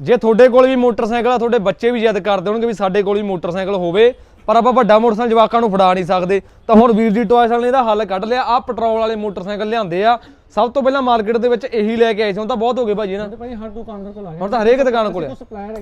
ਜੇ ਤੁਹਾਡੇ ਕੋਲ ਵੀ ਮੋਟਰਸਾਈਕਲ ਆ ਤੁਹਾਡੇ ਬੱਚੇ ਵੀ ਜਿੱਦ ਕਰਦੇ ਹੋਣਗੇ ਵੀ ਸਾਡੇ ਕੋਲ ਵੀ ਮੋਟਰਸਾਈਕਲ ਹੋਵੇ ਪਰ ਆਪਾਂ ਵੱਡਾ ਮੋਟਰਸਾਈਕਲ ਜਵਾਕਾਂ ਨੂੰ ਫੜਾ ਨਹੀਂ ਸਕਦੇ। ਤਾਂ ਹੁਣ ਵੀਰ ਦੀ ਟੋਇਸ ਵਾਲੇ ਨੇ ਇਹਦਾ ਹੱਲ ਕੱਢ ਲਿਆ। ਆ ਪੈਟਰੋਲ ਵਾਲੇ ਮੋਟਰਸਾਈਕਲ ਲਿਆਂਦੇ ਆ। ਸਭ ਤੋਂ ਪਹਿਲਾਂ ਮਾਰਕੀਟ ਦੇ ਵਿੱਚ ਇਹੀ ਲੈ ਕੇ ਆਏ ਸੀ। ਹੁਣ ਤਾਂ ਬਹੁਤ ਹੋ ਗਏ ਭਾਜੀ ਨਾ ਭਾਈ ਹਰ ਦੁਕਾਨਦਾਰ ਕੋਲ ਆਇਆ ਹੁਣ ਤਾਂ ਹਰੇਕ ਦੁਕਾਨ ਕੋਲ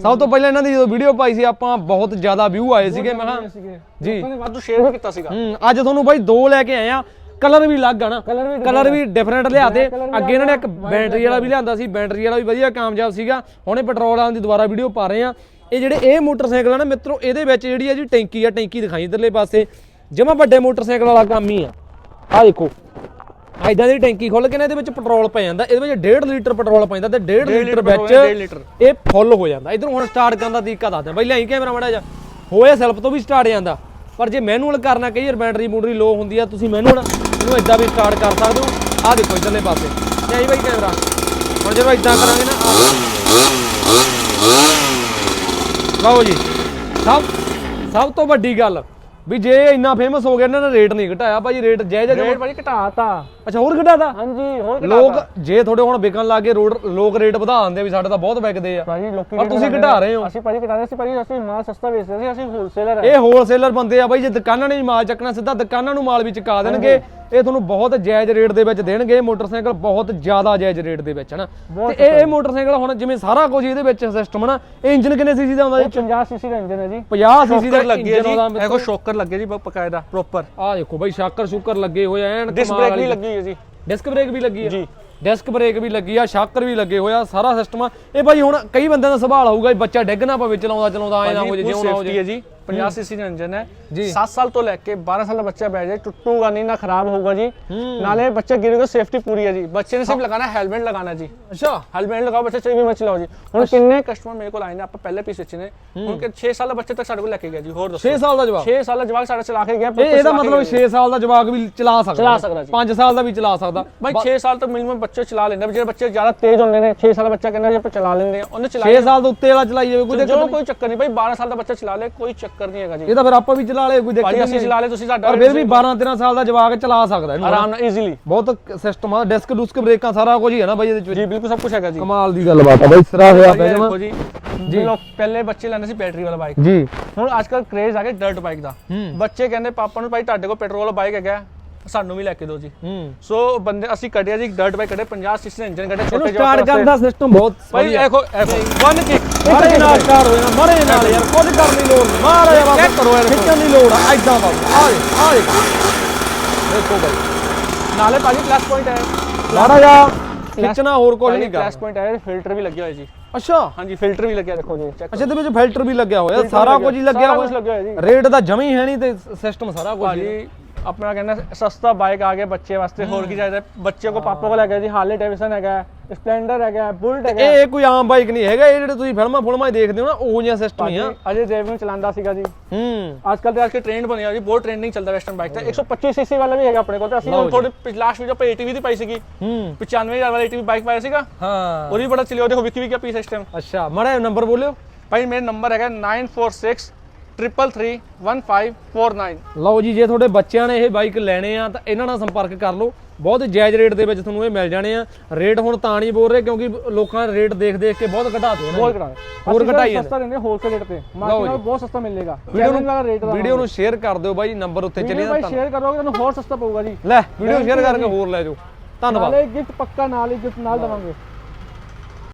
ਸਭ ਤੋਂ ਪਹਿਲਾਂ ਇਹਨਾਂ ਦੀ ਜਦੋਂ ਵੀਡੀਓ ਪਾਈ ਸੀ ਆਪਾਂ ਬਹੁਤ ਜ਼ਿਆਦਾ ਵਿਊ ਆਏ ਸੀਗੇ ਮੈਂ ਕਿਹਾ ਜੀ। ਵਾਧੂ ਸ਼ੇਅਰ ਵੀ ਕੀਤਾ ਸੀਗਾ। ਹੂੰ ਅੱਜ ਤੁਹਾਨੂੰ ਬਾਈ ਦੋ ਲੈ ਕੇ ਆਏ ਆ। ਕਲਰ ਵੀ ਅਲੱਗ ਆ ਨਾ। ਵੀ ਕਲਰ ਵੀ ਡਿਫਰੈਂਟ ਲਿਆਤੇ। ਅੱਗੇ ਇਹਨਾਂ ਨੇ ਇੱਕ ਬੈਟਰੀ ਵਾਲਾ ਵੀ ਲਿਆਂਦਾ ਸੀ। ਬੈਟਰੀ ਵਾਲਾ ਵੀ ਵਧੀਆ ਕਾਮਯਾਬ ਸੀਗਾ। ਹੁਣੇ ਪੈਟਰੋਲ ਵਾਲਿਆਂ ਦੀ ਦੁਬਾਰਾ ਵੀਡੀਓ ਪਾ ਰਹੇ ਆ ਇਹ ਜਿਹੜੇ ਇਹ ਮੋਟਰਸਾਈਕਲ ਆ ਨਾ ਮਿੱਤਰੋ ਇਹਦੇ ਵਿੱਚ ਜਿਹੜੀ ਆ ਜੀ ਟੈਂਕੀ ਆ ਟੈਂਕੀ ਦਿਖਾਈ ਇਧਰਲੇ ਪਾਸੇ। ਜਮਾ ਵੱਡੇ ਮੋਟਰਸਾਈਕਲ ਵਾਲਾ ਕੰਮ ਹੀ ਆ। ਆ ਦੇਖੋ। ਐਦਾਂ ਦੀ ਟੈਂਕੀ ਖੁੱਲ ਕੇ ਨਾ ਇਹਦੇ ਵਿੱਚ ਪੈਟਰੋਲ ਪੈ ਜਾਂਦਾ। ਇਹਦੇ ਵਿੱਚ 1.5 ਲੀਟਰ ਪੈਟਰੋਲ ਪੈਂਦਾ ਤੇ 1.5 ਲੀਟਰ ਡੇਢ ਵਿੱਚ ਲੀਟਰ। ਇਹ ਫੁੱਲ ਹੋ ਜਾਂਦਾ। ਇਧਰੋਂ ਹੁਣ ਸਟਾਰਟ ਕਰਨ ਦਾ ਤਰੀਕਾ ਦੱਸਦੇ ਆ ਪਹਿਲਾਂ ਹੀ ਕੈਮਰਾ ਮੜਾ ਜਾ। ਹੋਇਆ ਸੈਲਫ ਤੋਂ ਵੀ ਸਟਾਰਟ ਜਾਂਦਾ। ਪਰ ਜੇ ਮੈਨੂਅਲ ਕਰਨਾ ਕਈ ਵਾਰ ਬੈਟਰੀ ਮੂਟਰੀ ਲੋ ਹੁੰਦੀ ਆ, ਤੁਸੀਂ ਮੈਨੂਅਲ ਇਹਨੂੰ ਇਦਾਂ ਵੀ ਸਟਾਰਟ ਕਰ ਸਕਦੇ ਹੋ। ਆਹ ਦੇਖੋ ਇਧਰਲੇ ਪਾਸੇ। ਤੇ ਆਈ ਬਾਈ ਕੈਮਰਾ ਹੁਣ ਜਦੋਂ ਇਦਾਂ ਕਰਾਂਗੇ ਨਾ, ਆਹ ਲਓ ਜੀ। ਸਭ ਸਭ ਤੋਂ ਵੱਡੀ ਗੱਲ ਵੀ ਜੇ ਇਹ ਇੰਨਾ ਫੇਮਸ ਹੋ ਗਿਆ ਇਹਨਾਂ ਨੇ ਰੇਟ ਨਹੀਂ ਘਟਾਇਆ। ਭਾਜੀ ਰੇਟ ਜਾਇਜ਼ ਹੈ ਰੇਟ ਭਾਈ ਘਟਾਤਾ। ਅੱਛਾ ਹੋਰ ਘਟਾਦਾ ਹਾਂਜੀ ਹੋਰ ਘਟਾਤਾ। ਲੋਕ ਜੇ ਤੁਹਾਡੇ ਹੁਣ ਵਿਕਣ ਲੱਗੇ ਰੋਡ ਲੋਕ ਰੇਟ ਵਧਾ ਦਿੰਦੇ ਵੀ ਸਾਡੇ ਤਾਂ ਬਹੁਤ ਵਿਕਦੇ ਆ। ਭਾਜੀ ਲੋਕੀ ਪਰ ਰੇਟ ਤੁਸੀਂ ਘਟਾ। ਰਹੇ ਹੋ। ਅਸੀਂ ਭਾਜੀ ਘਟਾਦੇ ਸੀ ਭਾਜੀ ਅਸੀਂ ਮਾਲ ਸਸਤਾ ਵੇਚਦੇ ਸੀ ਅਸੀਂ ਹੋਲਸੇਲਰ ਹੈ ਇਹ ਹੋਲਸੇਲਰ ਬੰਦੇ ਆ ਬਾਈ ਜੇ ਦੁਕਾਨਾਂ ਨੇ ਮਾਲ ਚੱਕਣਾ ਸਿੱਧਾ ਦੁਕਾਨਾਂ ਨੂੰ ਮਾਲ ਵੀ ਚੁਕਾ ਦੇਣਗੇ। ਇਹ ਤੁਹਾਨੂੰ ਬਹੁਤ ਜਾਇਜ਼ ਰੇਟ ਦੇ ਵਿੱਚ ਦੇਣਗੇ। ਮੋਟਰਸਾਈਕਲ ਬਹੁਤ ਜ਼ਿਆਦਾ ਜਾਇਜ਼ ਰੇਟ ਦੇ ਵਿੱਚ ਹਨਾ? ਤੇ ਇਹ ਮੋਟਰਸਾਈਕਲ ਹੁਣ ਜਿਵੇਂ ਸਾਰਾ ਕੁਝ ਇਹਦੇ ਵਿੱਚ ਸਿਸਟਮ ਹਨਾ? ਇਹ ਇੰਜਨ ਕਿੰਨੇ ਸੀਸੀ ਦਾ ਹੁੰਦਾ ਜੀ? 50 ਸੀਸੀ ਦਾ ਇੰਜਨ ਹੈ ਜੀ। 50 ਸੀਸੀ ਦਾ ਲੱਗੇ ਜੀ। ਇਹੋ ਸ਼ੋਕਰ ਲੱਗੇ ਜੀ ਬਕਾਇਦਾ ਪ੍ਰੋਪਰ ਆ ਦੇਖੋ ਬਾਈ ਸ਼ਾਕਰ ਸ਼ੂਕਰ ਲੱਗੇ ਹੋਏ ਐਨ ਡਿਸਕ ਬ੍ਰੇਕ ਵੀ ਲੱਗੀ ਹੈ ਜੀ ਡਿਸਕ ਬ੍ਰੇਕ ਵੀ ਲੱਗੀ ਆ। ਜੀ। ਡਿਸਕ ਬ੍ਰੇਕ ਵੀ ਲੱਗੀ ਆ ਸ਼ਾਕਰ ਵੀ ਲੱਗੇ ਹੋਇਆ ਸਾਰਾ ਸਿਸਟਮ ਆ। ਇਹ ਭਾਈ ਹੁਣ ਕਈ ਬੰਦਿਆਂ ਦਾ ਸਵਾਲ ਹੋਊਗਾ ਬੱਚਾ ਡਿੱਗ ਨਾ ਪਵੇ ਚਲਾਉਂਦਾ ਚਲਾਉਂਦਾ ਆਏ ਨਾ ਹੋ ਜੇ ਜਿਉਂ ਨਾ ਹੋ ਸੇਫਟੀ ਜੇ ਹੈ ਜੀ। 50 ਸੀਸੀ ਦਾ ਇੰਜਨ ਹੈ। ਜੀ। 7 ਸਾਲ ਤੋਂ ਲੈ ਕੇ 12 ਸਾਲ ਦਾ ਬੱਚਾ ਬਹਿ ਜਾਏ ਟੁੱਟੂਗਾ ਨਹੀਂ ਨਾ ਖਰਾਬ ਹੋਊਗਾ ਜੀ। ਨਾਲੇ ਬੱਚਾ ਗਿਰੇਗਾ ਸੇਫਟੀ ਪੂਰੀ ਹੈ ਜੀ। ਬੱਚੇ ਨੇ ਸਿਰਫ ਲਗਾਣਾ ਹੈਲਮਟ ਲਗਾਣਾ ਜੀ। ਅੱਛਾ। ਹੈਲਮਟ ਲਗਾਓ ਬੱਚਾ ਚਾਹੇ ਵੀ ਮਤ ਚਲਾਓ ਜੀ। ਹੁਣ ਕਿੰਨੇ ਕਸਟਮਰ ਮੇਰੇ ਕੋਲ ਆਏ ਨੇ ਆਪਾਂ ਪਹਿਲੇ ਪੀਸ ਵਿੱਚ ਨੇ। ਹੁਣ ਕਿ 6 ਸਾਲ ਦਾ ਬੱਚਾ ਤੱਕ ਸਾਡੇ ਕੋਲ ਲੈ ਕੇ ਗਿਆ ਜੀ ਹੋਰ ਦੱਸੋ। 6 ਸਾਲ ਦਾ ਜਵਾਬ 6 ਸਾਲ ਦਾ ਜਵਾਕ ਸਾਡਾ ਚਲਾ ਕੇ ਗਿਆ ਇਹ ਇਹਦਾ ਮਤਲਬ 6 ਸਾਲ ਦਾ ਜਵਾਕ ਵੀ ਚਲਾ ਸਕਦਾ ਚਲਾ ਸਕਦਾ ਜੀ। 5 ਸਾਲ ਦਾ ਵੀ ਚਲਾ ਸਕਦਾ। ਭਾਈ 6 ਸਾਲ ਤੋਂ ਮਿਨੀਮਮ ਬੱਚੇ ਚਲਾ ਲੈਂਦੇ ਜਿਹੜੇ ਬੱਚੇ ਜ਼ਿਆਦਾ ਤੇਜ਼ ਹੁੰਦੇ ਨੇ 6 ਸਾਲ ਦਾ ਬੱਚਾ ਕਹਿੰਦਾ ਜੀ ਆਪਾਂ ਚਲਾ ਲੈਂਦੇ ਆ ਉਹਨੇ ਚਲਾ 6 ਸਾਲ ਤੋਂ ਉੱਤੇ ਵਾਲਾ ਚਲਾਈ ਜਾਵੇ ਕੋਈ ਚੱਕਰ ਨਹੀਂ। ਭਾਈ 12 ਸਾਲ ਦਾ ਬੱਚਾ ਚਲਾ ਲੇ ਕੋਈ ਚੱਕਰ ਨਹੀਂ ਹੈਗਾ ਜੀ। ਇਹ ਤਾਂ ਫਿਰ ਆਪਾਂ ਵੀ ਚਲਾ ਲਏ ਕੋਈ ਦਿੱਕਤ ਨਹੀਂ ਅਸੀਂ ਚਲਾ ਲੇ ਤੁਸੀਂ ਸਾਡਾ ਪਰ ਫਿਰ ਵੀ 12 13 ਸਾਲ ਦਾ ਜਵਾਕ ਚਲਾ ਸਕਦਾ ਇਹਨੂੰ ਆਰਾਮ ਨਾਲ ਈਜ਼ੀਲੀ ਬਹੁਤ ਸਿਸਟਮ ਆ ਡਿਸਕ ਡੁਸਕ ਬ੍ਰੇਕਾਂ ਸਾਰਾ ਕੁਝ ਹੀ ਹੈ ਨਾ ਬਾਈ ਇਹਦੇ ਵਿੱਚ। ਜੀ ਬਿਲਕੁਲ ਸਭ ਕੁਝ ਹੈਗਾ ਜੀ। ਕਮਾਲ ਦੀ ਗੱਲਬਾਤ ਆ ਬਾਈ ਸਰਾ ਹੋਇਆ ਪਿਆ ਜਮਾ। ਜੀ ਜੀ। ਲੋਕ ਪਹਿਲੇ ਬੱਚੇ ਲੈਂਦੇ ਸੀ ਬੈਟਰੀ ਵਾਲਾ ਬਾਈਕ ਜੀ। ਹੁਣ ਅੱਜ ਕੱਲ ਕ੍ਰੇਜ਼ ਆ ਗਿਆ ਡਰਟ ਬਾਈਕ ਦਾ। ਬੱਚੇ ਕਹਿੰਦੇ ਪਾਪਾ ਨੂੰ ਭਾਈ ਤੁਹਾਡੇ ਕੋਲ ਪੈਟਰੋਲ ਬਾਈਕ ਹੈਗਾ ਸਾਨੂੰ ਵੀ ਲੈ ਕੇ ਦਿਓ ਜੀ। ਹੂੰ। ਸੋ ਬੰਦੇ ਅਸੀਂ ਕੱਢਿਆ ਜੀ ਡਰਟ ਬਾਈਕ ਕੱਢੇ 50 ਸੀਸੀ ਦਾ ਇੰਜਨ ਕੱਢੇ ਇਹਨੂੰ ਛੋਟੇ ਸਟਾਰਟ ਕਰਨ ਦਾ ਸਿਸਟਮ ਬਹੁਤ ਭਾਈ ਦੇਖੋ ਦੇਖੋ ਵਨ ਕਿਕ ਮਾਰੇ ਨਾਲ। ਸਟਾਰਟ ਹੋ ਜਾਣਾ ਮਾਰੇ ਨਾਲ ਯਾਰ ਕੁਝ ਕਰਨ ਦੀ ਲੋੜ ਨਹੀਂ। ਮਾਰੇ ਬਾਬਾ ਚੈੱਕ ਕਰੋ ਯਾਰ ਖਿੱਚਣ ਦੀ ਲੋੜ ਆ ਐਦਾਂ ਬਾਬਾ ਆ ਦੇ ਆ ਦੇ ਦੇਖੋ ਬਾਈ। ਨਾਲੇ ਭਾਜੀ ਪਲੱਸ ਪੁਆਇੰਟ ਹੈ। ਮਾੜਾ ਜਾ ਖਿੱਚਣਾ ਹੋਰ ਕੁਝ ਨਹੀਂ ਪਲੱਸ ਕਰ ਪੁਆਇੰਟ ਹੈ ਫਿਲਟਰ ਵੀ ਲੱਗਿਆ ਹੋਇਆ ਜੀ। ਅੱਛਾ। ਹਾਂਜੀ ਫਿਲਟਰ ਵੀ ਲੱਗਿਆ ਦੇਖੋ ਜੀ ਚੈੱਕ ਅੱਛਾ ਇਹਦੇ ਵਿੱਚ ਫਿਲਟਰ ਵੀ ਲੱਗਿਆ ਹੋਇਆ ਸਾਰਾ ਕੁਝ ਹੀ ਲੱਗਿਆ ਸਾਰਾ ਕੁਝ ਲੱਗਿਆ ਹੋਇਆ ਹੋਇਆ ਜੀ। ਰੇਟ ਦਾ ਜਮੀ ਹੈ ਨਹੀਂ ਤੇ ਸਿਸਟਮ ਸਾਰਾ ਕੁਝ ਹੀ। ਹੈ। ਭਾਜੀ ਆਪਣਾ ਕਹਿੰਦਾ ਸਸਤਾ ਬਾਈਕ ਆ ਗਿਆ ਬੱਚੇ ਵਾਸਤੇ ਹੋਰ ਕੀ ਚਾਹੀਦਾ ਬੱਚੇ ਕੋ ਪਾਪਾ ਕੋਲ ਹੈਗਾ ਜੀ ਹਾਰਲੇ ਡੇਵਿਸਨ ਹੈਗਾ ਸਪਲੈਂਡਰ ਹੈਗਾ ਬੁਲਟ ਹੈਗਾ ਇਹ ਕੋਈ ਆਮ ਬਾਈਕ ਨਹੀਂ ਹੈਗਾ ਇਹ ਜਿਹੜੇ ਤੁਸੀਂ ਫਿਲਮਾਂ ਫੁਲਮਾਂ 'ਚ ਦੇਖਦੇ ਹੋ ਨਾ ਉਹ ਜਿਹਾ ਸਿਸਟਮ ਹੀ ਆ ਅਜੇ ਦੇਵਗਨ ਚਲਾਉਂਦਾ ਸੀਗਾ ਜੀ ਹੂੰ ਅੱਜ ਕੱਲ ਤੇ ਅੱਜ ਕੇ ਟ੍ਰੈਂਡ ਬਣਿਆ ਜੀ ਬਹੁਤ ਟ੍ਰੈਂਡਿੰਗ ਚੱਲਦਾ ਵੈਸਟਰਨ ਬਾਈਕ ਤੇ 125 ਸੀਸੀ ਵਾਲਾ ਵੀ ਹੈਗਾ ਆਪਣੇ ਕੋਲ ਤੇ ਅਸੀਂ ਹੁਣ ਥੋੜੇ ਲਾਸਟ ਵੀਡੀਓ ਪੇ ATV ਦੀ ਪਾਈ ਸੀਗੀ ਹੂੰ 95000 ਵਾਲਾ ATV ਬਾਈਕ ਪਾਇਆ ਸੀਗਾ ਹਾਂ ਉਹ ਵੀ ਬੜਾ ਚੱਲਿਆ ਉਹ ਦੇਖੋ ਵਿਕੀ ਵਿਕੀ ਪੀਸ ਇਸ ਟਾਈਮ ਅੱਛਾ ਮੜਾ ਨੰਬਰ ਬੋਲਿਓ ਭਾਈ ਮੇਰਾ ਨੰਬਰ ਹੈਗਾ 946 3331549 ਲਓ ਜੀ ਜੇ ਤੁਹਾਡੇ ਬੱਚਿਆਂ ਨੇ ਇਹ ਬਾਈਕ ਲੈਣੇ ਆ ਤਾਂ ਇਹਨਾਂ ਨਾਲ ਸੰਪਰਕ ਕਰ ਲਓ। ਬਹੁਤ ਜਾਇਜ਼ ਰੇਟ ਦੇ ਵਿੱਚ ਤੁਹਾਨੂੰ ਇਹ ਮਿਲ ਜਾਣੇ ਆ। ਰੇਟ ਹੁਣ ਤਾਂ ਨਹੀਂ ਬੋਲ ਰਹੇ ਕਿਉਂਕਿ ਲੋਕਾਂ ਨੇ ਰੇਟ ਦੇਖ ਦੇਖ ਕੇ ਬਹੁਤ ਘਟਾਤੇ ਨੇ। ਕਰਾਂਗੇ ਹੋਰ ਘਟਾਈ। ਸਸਤਾ ਦਿੰਦੇ ਹੋਲਸੇਲ ਰੇਟ ਤੇ। ਮਾਰਕੀਟ ਨਾਲ ਬਹੁਤ ਸਸਤਾ ਮਿਲੇਗਾ। ਵੀਡੀਓ ਵੀਡੀਓ ਵਾਲਾ ਰੇਟ ਦਾ ਵੀਡੀਓ ਨੂੰ ਸ਼ੇਅਰ ਕਰ ਦਿਓ ਬਾਈ ਨੰਬਰ ਉੱਤੇ ਚੱਲੀ ਜਾਂਦਾ ਸ਼ੇਅਰ ਕਰੋਗੇ ਤੁਹਾਨੂੰ ਹੋਰ ਸਸਤਾ ਪਊਗਾ ਜੀ। ਲੈ ਵੀਡੀਓ ਸ਼ੇਅਰ ਕਰਕੇ ਹੋਰ ਲੈ ਜਾਓ। ਧੰਨਵਾਦ। ਨਾਲੇ ਗਿਫਟ ਪੱਕਾ ਨਾਲ ਹੀ ਗਿਫਟ ਨਾਲ ਦਵਾਂਗੇ।